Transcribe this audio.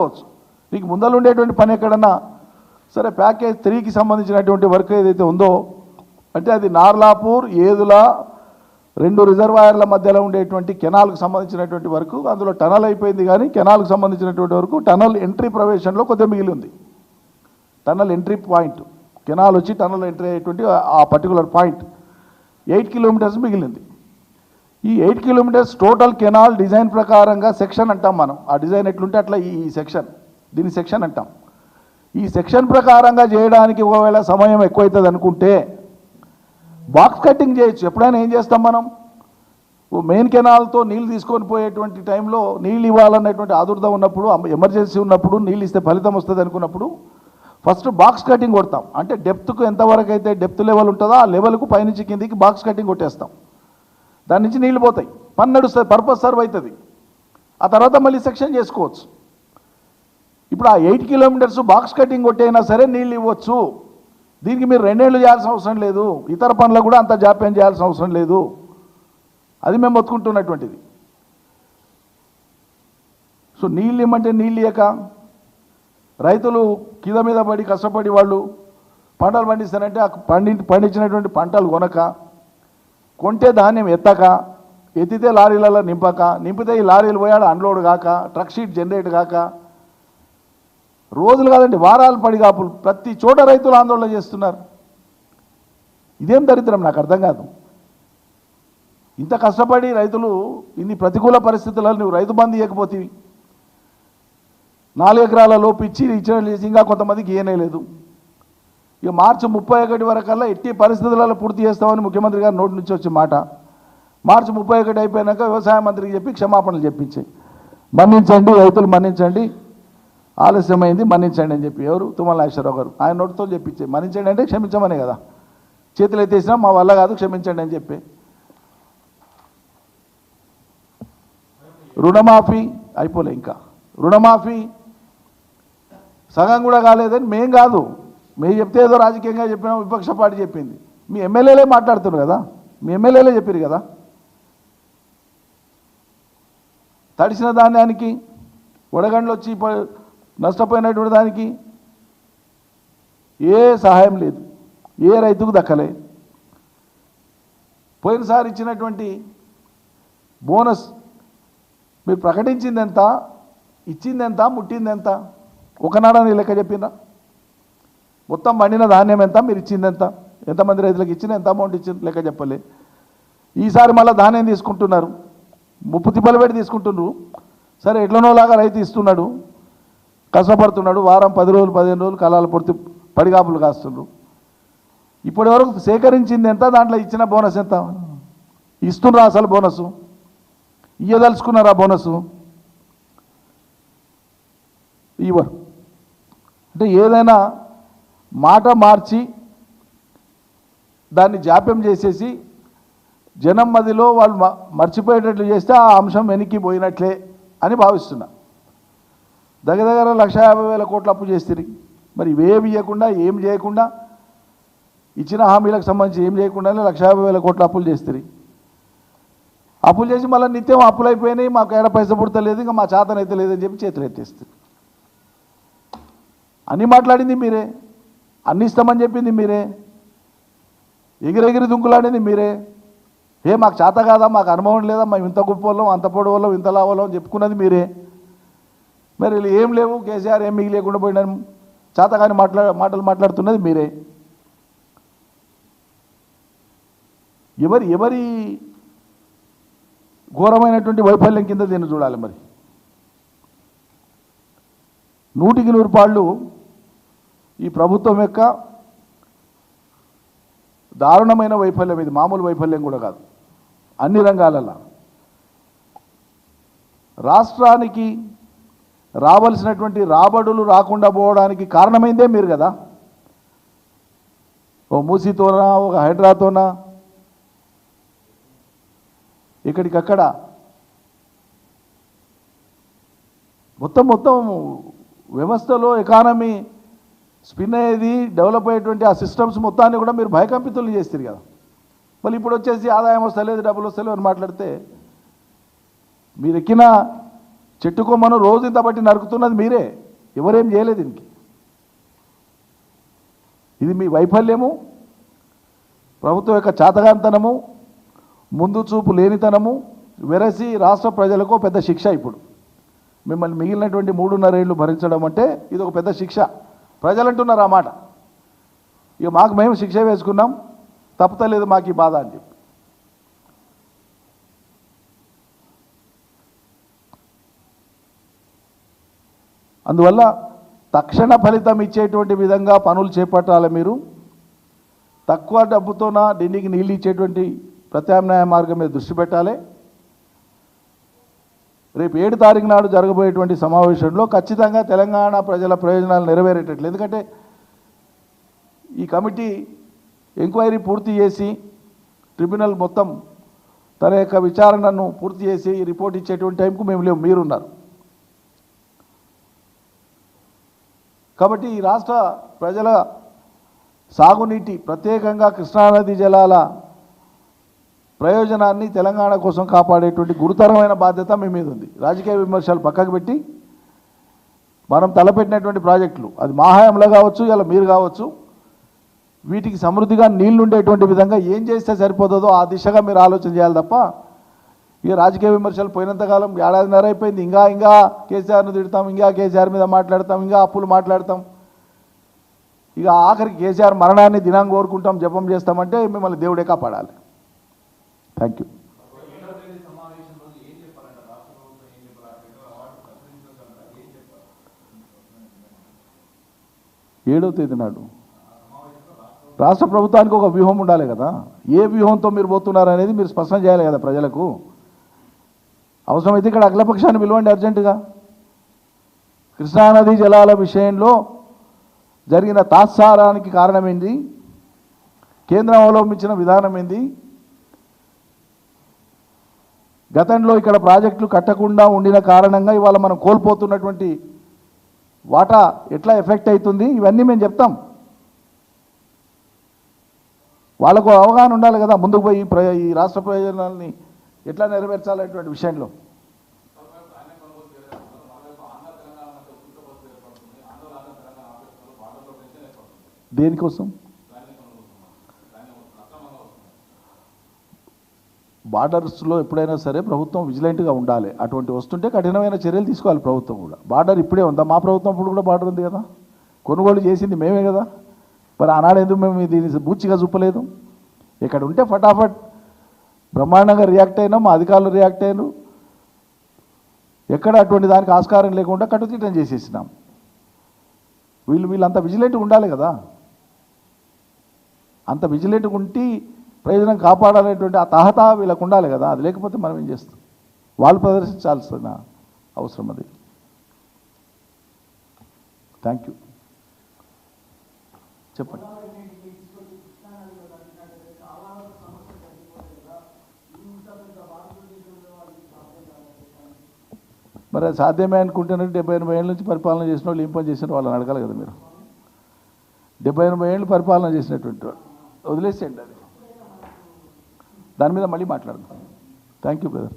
చేసుకోవచ్చు నీకు ముందర ఉండేటువంటి పని ఎక్కడన్నా? సరే ప్యాకేజ్ త్రీకి సంబంధించినటువంటి వర్క్ ఏదైతే ఉందో అంటే అది నార్లాపూర్ ఏదుల రెండు రిజర్వాయర్ల మధ్యలో ఉండేటువంటి కెనాల్కు సంబంధించినటువంటి వరకు అందులో టనల్ అయిపోయింది కానీ కెనాల్కు సంబంధించినటువంటి వరకు టనల్ ఎంట్రీ ప్రవేశంలో కొద్దిగా మిగిలి ఉంది టనల్ ఎంట్రీ పాయింట్ కెనాల్ వచ్చి టనల్ ఎంట్రీ అయ్యేటువంటి ఆ పర్టికులర్ పాయింట్ ఎయిట్ కిలోమీటర్స్ మిగిలింది. ఈ eight kilometres total canal design ప్రకారంగా సెక్షన్ అంటాం మనం. ఆ డిజైన్ ఎట్లుంటే అట్లా ఈ సెక్షన్ దీని సెక్షన్ అంటాం. ఈ సెక్షన్ ప్రకారంగా చేయడానికి ఒకవేళ సమయం ఎక్కువైతుంది అనుకుంటే బాక్స్ కటింగ్ చేయొచ్చు. ఎప్పుడైనా ఏం చేస్తాం మనం? ఓ మెయిన్ కెనాల్తో నీళ్ళు తీసుకొని పోయేటువంటి టైంలో నీళ్ళు ఇవ్వాలన్నటువంటి ఆదుర్ద ఉన్నప్పుడు ఎమర్జెన్సీ ఉన్నప్పుడు నీళ్ళు ఇస్తే ఫలితం వస్తుంది అనుకున్నప్పుడు ఫస్ట్ బాక్స్ కటింగ్ కొడతాం. అంటే డెప్త్కు ఎంతవరకు అయితే డెప్త్ లెవెల్ ఉంటుందో ఆ లెవెల్కు పైనుంచి కిందికి బాక్స్ కటింగ్ కొట్టేస్తాం. దాని నుంచి నీళ్ళు పోతాయి. పని నడుస్తుంది పర్పస్ సర్వ్ అవుతుంది ఆ తర్వాత మళ్ళీ సెక్షన్ చేసుకోవచ్చు. ఇప్పుడు ఆ ఎయిట్ కిలోమీటర్స్ బాక్స్ కటింగ్ కొట్టైనా సరే నీళ్ళు ఇవ్వచ్చు. దీనికి మీరు రెండేళ్ళు చేయాల్సిన అవసరం లేదు. ఇతర పనులకు కూడా అంత జాప్యం చేయాల్సిన అవసరం లేదు. అది మేము ఒత్తుకుంటున్నటువంటిది సో నీళ్ళు ఇమ్మంటే నీళ్ళు ఇయ్యక రైతులు కింద మీద పడి కష్టపడి వాళ్ళు పంటలు పండిస్తారంటే ఆ పండి పండించినటువంటి పంటలు కొనక కొంటే ధాన్యం ఎత్తక ఎత్తితే లారీలలో నింపక నింపితే ఈ లారీలు పోయాడు అన్లోడ్ కాక ట్రక్ షీట్ జనరేట్ కాక. రోజులు కాదండి వారాలు పడిగాపులు ప్రతి చోట రైతులు ఆందోళన చేస్తున్నారు. ఇదేం దరిద్రం నాకు అర్థం కాదు. ఇంత కష్టపడి రైతులు ఇన్ని ప్రతికూల పరిస్థితులలో నువ్వు రైతు బంధు ఇవ్వకపోతే నాలుగు ఎకరాల లోపు ఇచ్చి ఇచ్చిన ఇంకా కొంతమందికి ఇయ్యనే లేదు. ఇక మార్చి ముప్పై ఒకటి వరకల్లా ఎట్టి పరిస్థితులలో పూర్తి చేస్తామని ముఖ్యమంత్రి గారు నోటి నుంచి వచ్చే మాట. మార్చి ముప్పై ఒకటి అయిపోయినాక వ్యవసాయ మంత్రికి చెప్పి క్షమాపణలు చెప్పించాయి మన్నించండి రైతులు మన్నించండి ఆలస్యమైంది మన్నించండి అని చెప్పి ఎవరు? తుమ్మల నాగేశ్వరరావు గారు. ఆయన నోటితో చెప్పించే. మన్నించండి అంటే క్షమించమనే కదా. చేతులు ఎత్తేసినా మా వల్ల కాదు క్షమించండి అని చెప్పి. రుణమాఫీ అయిపోలే ఇంకా. రుణమాఫీ సగం కూడా కాలేదని మేం కాదు. మేము చెప్తే ఏదో రాజకీయంగా చెప్పినా విపక్ష పార్టీ చెప్పింది. మీ ఎమ్మెల్యేలే మాట్లాడుతున్నారు కదా? మీ ఎమ్మెల్యేలే చెప్పారు కదా? తడిసిన ధాన్యానికి వడగండ్లు వచ్చి నష్టపోయినటువంటి దానికి ఏ సహాయం లేదు. ఏ రైతుకు దక్కలే. పోయినసారి ఇచ్చినటువంటి బోనస్ మీరు ప్రకటించింది ఎంత ఇచ్చింది ఎంత ముట్టింది ఎంత ఒకనాడని లెక్క చెప్పిందా మొత్తం పండిన ధాన్యం ఎంత? మీరు ఇచ్చింది ఎంత? ఎంతమంది రైతులకు ఇచ్చిన ఎంత అమౌంట్ ఇచ్చింది? లెక్క చెప్పలే. ఈసారి మళ్ళీ ధాన్యం తీసుకుంటున్నారు. ముప్పు తిప్పలు పెట్టి తీసుకుంటున్నారు. సరే ఎట్లనోలాగా రైతు ఇస్తున్నాడు. కష్టపడుతున్నాడు. వారం పది రోజులు పదిహేను రోజులు కళాలు పొడితే పడిగాపులు కాస్తుండ్రు ఇప్పటి వరకు సేకరించింది ఎంత? దాంట్లో ఇచ్చిన బోనస్ ఎంత? ఇస్తుండ్రా అసలు బోనస్? ఇయ్యదలుచుకున్నారా బోనస్? ఇవ్వరు. అంటే ఏదైనా మాట మార్చి దాన్ని జాప్యం చేసేసి జనం మదిలో వాళ్ళు మ- మర్చిపోయేటట్లు చేస్తే ఆ అంశం వెనక్కి పోయినట్లే అని భావిస్తున్నా. దగ్గర దగ్గర లక్ష యాభై వేల కోట్ల అప్పు చేస్తుంది మరి ఇవేమి ఇవ్వకుండా ఏం చేయకుండా ఇచ్చిన హామీలకు సంబంధించి ఏం చేయకుండానే లక్ష యాభై వేల కోట్ల అప్పులు చేస్తుంది అప్పులు చేసి మళ్ళీ నిత్యం అప్పులు అయిపోయినాయి మాకు ఏడ పైస పుడతలేదు ఇంకా మా చేతనైతే లేదని చెప్పి చేతులు ఎత్తేస్తుంది అన్నీ మాట్లాడింది మీరే. అన్ని ఇస్తామని చెప్పింది మీరే. ఎగిరెగిరి దుంకులాడింది మీరే. ఏ మాకు చేత కాదా? మాకు అనుభవం లేదా? మేము ఇంత గొప్ప వాళ్ళం అంత పొడి వాళ్ళం ఇంత లావాళ్ళం చెప్పుకున్నది మీరే. మరి వీళ్ళు ఏం లేవు కేసీఆర్ ఏం మిగిలేకుండా పోయిన కానీ మాట్లా మాటలు మాట్లాడుతున్నది మీరే. ఎవరి ఎవరి ఘోరమైనటువంటి వైఫల్యం కింద దీన్ని చూడాలి మరి. నూటికి నూరు పాళ్ళు ఈ ప్రభుత్వం యొక్క దారుణమైన వైఫల్యం ఇది మామూలు వైఫల్యం కూడా కాదు. అన్ని రంగాలలో రాష్ట్రానికి రావాల్సినటువంటి రాబడులు రాకుండా పోవడానికి కారణమైందే మీరు కదా. ఓ మూసీతోనా ఒక హైడ్రాతోనా? ఇక్కడికక్కడ మొత్తం మొత్తం వ్యవస్థలో ఎకానమీ స్పిన్ అయ్యేది డెవలప్ అయ్యేటువంటి ఆ సిస్టమ్స్ మొత్తాన్ని కూడా మీరు భయకంపితులు చేస్తారు కదా. మళ్ళీ ఇప్పుడు వచ్చేసి ఆదాయం వస్తలేదు డబ్బులు వస్తలేవు అని మాట్లాడితే మీరు ఎక్కిన చెట్టు కొమ్మను రోజు ఇంత బట్టి నరుకుతున్నది మీరే. ఎవరేం చేయలేదు దీనికి. ఇది మీ వైఫల్యము ప్రభుత్వం యొక్క చాతగాంతనము ముందు చూపు లేనితనము వెరసి రాష్ట్ర ప్రజలకు పెద్ద శిక్ష ఇప్పుడు. మిమ్మల్ని మిగిలినటువంటి మూడున్నరేళ్ళు భరించడం అంటే ఇది ఒక పెద్ద శిక్ష. ప్రజలంటున్నారు ఆ మాట. ఇక మాకు మేము శిక్ష వేసుకున్నాం తప్పుతలేదు మాకు ఈ బాధ అని చెప్పి. అందువల్ల తక్షణ ఫలితం ఇచ్చేటువంటి విధంగా పనులు చేపట్టాలి మీరు. తక్కువ డబ్బుతోన ఢిల్లీకి నీళ్ళు ఇచ్చేటువంటి ప్రత్యామ్నాయ మార్గం మీద దృష్టి పెట్టాలి. రేపు ఏడు తారీఖు నాడు జరగబోయేటువంటి సమావేశంలో ఖచ్చితంగా తెలంగాణ ప్రజల ప్రయోజనాలు నెరవేరేటట్లు. ఎందుకంటే ఈ కమిటీ ఎంక్వైరీ పూర్తి చేసి ట్రిబ్యునల్ మొత్తం తన యొక్క విచారణను పూర్తి చేసి రిపోర్ట్ ఇచ్చేటువంటి టైంకు మేము లేవు మీరున్నారు. కాబట్టి ఈ రాష్ట్ర ప్రజల సాగునీటి ప్రత్యేకంగా కృష్ణానది జలాల ప్రయోజనాన్ని తెలంగాణ కోసం కాపాడేటువంటి గురుతరమైన బాధ్యత మీ మీద ఉంది. రాజకీయ విమర్శలు పక్కకు పెట్టి మనం తలపెట్టినటువంటి ప్రాజెక్టులు అది మాహాయంలో కావచ్చు ఇలా మీరు కావచ్చు వీటికి సమృద్ధిగా నీళ్ళు ఉండేటువంటి విధంగా ఏం చేస్తే సరిపోతుందో ఆ దిశగా మీరు ఆలోచన చేయాలి తప్ప ఇక రాజకీయ విమర్శలు పోయినంతకాలం ఏడాదిన్నర అయిపోయింది. ఇంకా ఇంకా కేసీఆర్ను తిడతాం ఇంకా కేసీఆర్ మీద మాట్లాడతాం ఇంకా అప్పులు మాట్లాడతాం. ఇక ఆఖరికి కేసీఆర్ మరణాన్ని దినాంగా కోరుకుంటాం జపం చేస్తామంటే మిమ్మల్ని దేవుడే కాపాడాలి. థ్యాంక్ యూ ఏడవ తేదీ నాడు. రాష్ట్ర ప్రభుత్వానికి ఒక వ్యూహం ఉండాలి కదా. ఏ వ్యూహంతో మీరు పోతున్నారు అనేది మీరు స్పష్టం చేయాలి కదా ప్రజలకు. అవసరమైతే ఇక్కడ అఖిలపక్షాన్ని పిలవండి అర్జెంటుగా. కృష్ణానదీ జలాల విషయంలో జరిగిన తాత్సారానికి కారణం కేంద్రం అవలంబించిన విధానం ఏంది గతంలో ఇక్కడ ప్రాజెక్టులు కట్టకుండా ఉండిన కారణంగా ఇవాళ మనం కోల్పోతున్నటువంటి వాటా ఎట్లా ఎఫెక్ట్ అవుతుంది? ఇవన్నీ మేము చెప్తాం. వాళ్ళకు అవగాహన ఉండాలి కదా ముందుకు పోయి ఈ ప్ర- ఈ రాష్ట్ర ప్రయోజనాలని ఎట్లా నెరవేర్చాలనేటువంటి విషయంలో. దేనికోసం? బార్డర్స్లో ఎప్పుడైనా సరే ప్రభుత్వం విజిలెంట్గా ఉండాలి. అటువంటి వస్తుంటే కఠినమైన చర్యలు తీసుకోవాలి ప్రభుత్వం కూడా. బార్డర్ ఇప్పుడే ఉందా? మా ప్రభుత్వం ఇప్పుడు కూడా బార్డర్ ఉంది కదా? కొనుగోలు చేసింది మేమే కదా? మరి ఆనాడు ఎందుకు మేము దీన్ని బూచిగా చూపలేదు? ఇక్కడ ఉంటే ఫటాఫట్ బ్రహ్మాండంగా రియాక్ట్ అయినా మా అధికారులు రియాక్ట్ అయ్యారు ఎక్కడ అటువంటి దానికి ఆస్కారం లేకుండా కట్టుదిట్టం చేసేసినాం. వీళ్ళు వీళ్ళంత విజిలెంట్గా ఉండాలి కదా? అంత విజిలెంట్గా ఉంటే ప్రయోజనం కాపాడాలనేటువంటి ఆ తహత వీళ్ళకు ఉండాలి కదా. అది లేకపోతే మనం ఏం చేస్తాం? వాళ్ళు ప్రదర్శించాల్సిన అవసరం అది. థ్యాంక్ యూ చెప్పండి. మరి సాధ్యమే అనుకుంటేనే డెబ్బై ఎనభై ఏళ్ళ నుంచి పరిపాలన చేసిన వాళ్ళు ఏం పని చేసిన వాళ్ళని అడగాలి కదా మీరు. డెబ్బై ఎనభై ఏళ్ళు పరిపాలన చేసినటువంటి వాళ్ళు. వదిలేసేయండి అది. దాని మీద మళ్ళీ మాట్లాడదాం. Thank you brother